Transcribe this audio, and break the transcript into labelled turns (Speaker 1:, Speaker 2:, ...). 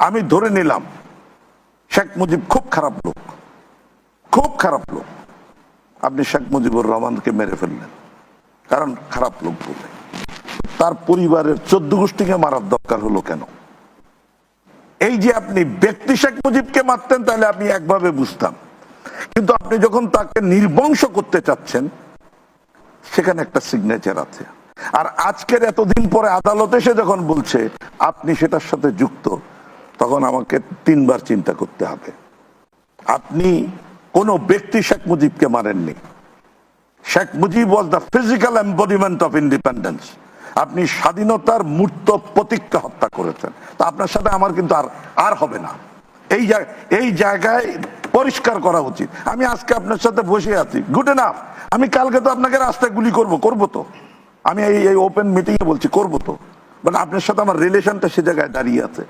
Speaker 1: আমি ধরে নিলাম, শেখ মুজিব খুব খারাপ লোক, খুব খারাপ লোক। আপনি শেখ মুজিবুর রহমানকে মেরে ফেললেন, কারণ খারাপ লোক বলে। তার পরিবারের চোদ্দ গোষ্ঠীকে মারার দরকার হলো কেন? এই যে আপনি ব্যক্তি শেখ মুজিবকে মারতেন, তাহলে আপনি একভাবে বুঝতাম। কিন্তু আপনি যখন তাকে নির্বংশ করতে চাচ্ছেন, সেখানে একটা সিগনেচার আছে। আর আজকের এতদিন পরে আদালতে এসে যখন বলছে, আপনি সেটার সাথে যুক্ত তখন আমাকে তিনবার চিন্তা করতে হবে। আপনি কোন ব্যক্তি শেখ মুজিবকে মারেননি। Sheikh Mujib was the physical embodiment of independence আপনি স্বাধীনতার মূর্ত প্রতীককে হত্যা করেছেন। তা আপনার সাথে আমার কিন্তু আর আর হবে না। এই এই জায়গায় পরিষ্কার করা উচিত। আমি আজকে আপনার সাথে বসে আছি। গুড এনাফ আমি কালকে তো আপনাকে রাস্তায় গুলি করব করব তো। আমি এই এই ওপেন মিটিংয়ে বলছি, করব তো। বাট আপনার সাথে আমার রিলেশনটা সে জায়গায় দাঁড়িয়ে আছে।